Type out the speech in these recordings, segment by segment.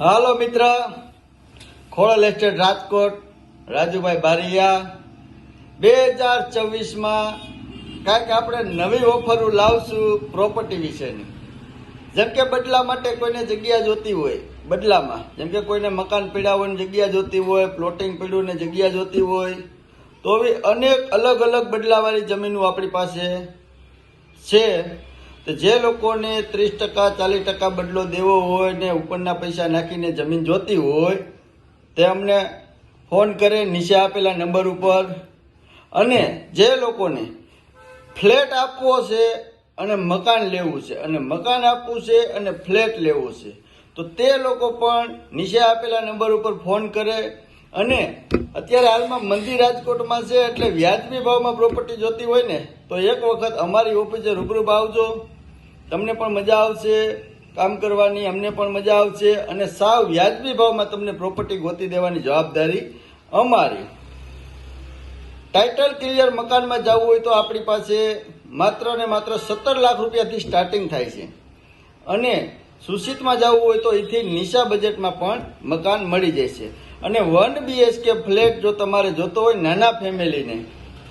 હાલો મિત્ર. ખોળલ એસ્ટેટ રાજકોટ, રાજુભાઈ બારિયા. બે હજાર ચોવીસમાં કાંઈક આપણે નવી ઓફરો લાવશું પ્રોપર્ટી વિશેની. જેમ કે બદલા માટે કોઈને જગ્યા જોતી હોય, બદલામાં. જેમ કે કોઈને મકાન પીડાવવાની જગ્યા જોતી હોય પ્લોટિંગ પીડ્યું જગ્યા જોતી હોય, તો બી અનેક અલગ અલગ બદલાવાળી જમીનો આપણી પાસે છે. તો જે લોકોને ત્રીસ ટકા, ચાલીસ ટકા બદલો દેવો હોય ને ઉપરના પૈસા નાખીને જમીન જોતી હોય, તે અમને ફોન કરે, નીચે આપેલા નંબર ઉપર. અને જે લોકોને ફ્લેટ આપવો છે અને મકાન લેવું છે, અને મકાન આપવું છે અને ફ્લેટ લેવું છે, તો તે લોકો પણ નીચે આપેલા નંબર ઉપર ફોન કરે. અને અત્યારે હાલમાં મંદિર રાજકોટમાં છે, એટલે વ્યાજબી ભાવમાં પ્રોપર્ટી જોતી હોય ને, તો એક વખત અમારી ઓફિસે રૂબરૂ આવજો. તમને પણ મજા આવશે, કામ કરવાની અમને પણ મજા આવશે અને સાવ વ્યાજબી ભાવમાં તમને પ્રોપર્ટી ગોતી દેવાની જવાબદારી અમારી. ટાઇટલ ક્લિયર મકાનમાં જવું હોય તો આપણી પાસે માત્ર ને માત્ર સત્તર લાખ રૂપિયાથી સ્ટાર્ટિંગ થાય છે. અને સુશિતમાં જવું હોય તો એથી નીચા બજેટમાં પણ મકાન મળી જશે અને વન બીએચકે ફ્લેટ જો તમારે જોતો હોય નાના ફેમિલીને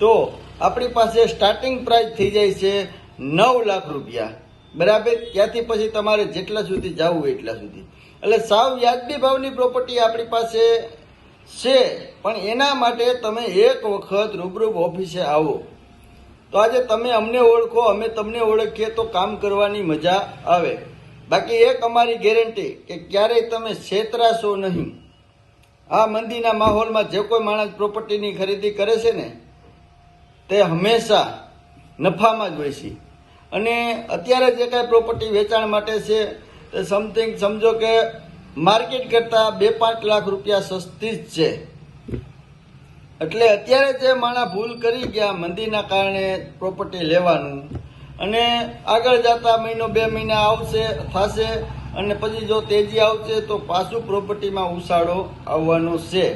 તો આપણી પાસે સ્ટાર્ટિંગ પ્રાઇસ થઈ જાય છે નવ લાખ રૂપિયા. બરાબર? ત્યાંથી પછી તમારે જેટલા સુધી જવું હોય એટલા સુધી. એટલે સાવ વ્યાજબી ભાવની પ્રોપર્ટી આપણી પાસે છે, પણ એના માટે તમે એક વખત રૂબરૂ ઓફિસે આવો. તો આજે તમે અમને ઓળખો, અમે તમને ઓળખીએ તો કામ કરવાની મજા આવે. બાકી એક અમારી ગેરંટી કે ક્યારેય તમે છેતરાશો નહીં. આ મંદીના માહોલમાં જે કોઈ માણસ પ્રોપર્ટીની ખરીદી કરે છે ને, તે હંમેશા નફામાં જ હોય છે. અને અત્યારે જે કાંઈ પ્રોપર્ટી વેચાણ માટે છે તે સમથિંગ સમજો કે માર્કેટ કરતાં બે પાંચ લાખ રૂપિયા સસ્તી જ છે. એટલે અત્યારે જે માણસ ભૂલ કરી ગયા મંદીના કારણે પ્રોપર્ટી લેવાનું, અને આગળ જતા મહિનો બે મહિના આવશે, થશે, અને પછી જો તેજી આવશે તો પાછું પ્રોપર્ટીમાં ઉછાળો આવવાનો છે.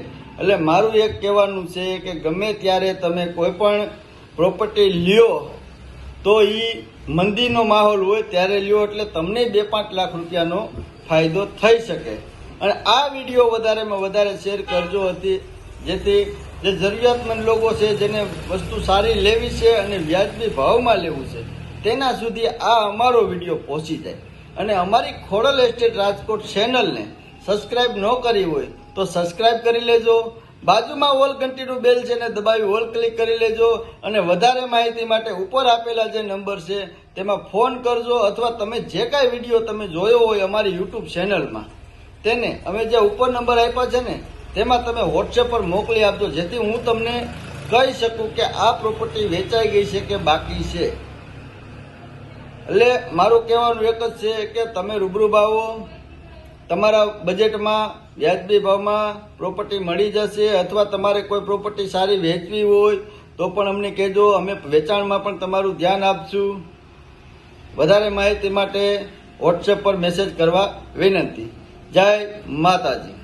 એટલે મારું એક કહેવાનું છે કે ગમે ત્યારે તમે કોઈ પણ પ્રોપર્ટી લ્યો તો એ મંદીનો માહોલ હોય ત્યારે લ્યો એટલે તમને બે પાંચ લાખ રૂપિયાનો ફાયદો થઈ શકે. અને આ વીડિયો વધારેમાં વધારે શેર કરજો હતી, જેથી જે જરૂરિયાતમંદ લોકો છે, જેને વસ્તુ સારી લેવી છે અને વ્યાજબી ભાવમાં લેવું છે, તેના સુધી આ અમારો વીડિયો પહોંચી જાય. અને અમારી ખોડલ એસ્ટેટ રાજકોટ ચેનલને સબસ્ક્રાઈબ ન કરી હોય તો સબસ્ક્રાઈબ કરી લેજો. બાજુમાં ઓલ ઘંટીનું બેલ છે ને દબાવી ઓલ ક્લિક કરી લેજો અને વધારે માહિતી માટે ઉપર આપેલા જે નંબર છે, તેમાં ફોન કરજો અથવા તમે જે કાંઈ વીડિયો તમે જોયો હોય અમારી યુટ્યુબ ચેનલમાં તેને અમે જે ઉપર નંબર આપ્યા છે ને, તેમાં તમે વોટ્સએપ પર મોકલી આપજો, જેથી હું તમને કહી શકું કે આ પ્રોપર્ટી વેચાઈ ગઈ છે કે બાકી છે. એટલે મારું કહેવાનું એક જ છે કે તમે રૂબરૂ આવો તમારા બજેટમાં વ્યાજબી ભાવમાં પ્રોપર્ટી મળી જશે અથવા તમારે કોઈ પ્રોપર્ટી સારી વેચવી હોય, તો પણ અમને કહેજો. અમે વેચાણમાં પણ તમારું ધ્યાન આપશું. વધારે માહિતી માટે વોટ્સએપ પર મેસેજ કરવા વિનંતી. જય માતાજી.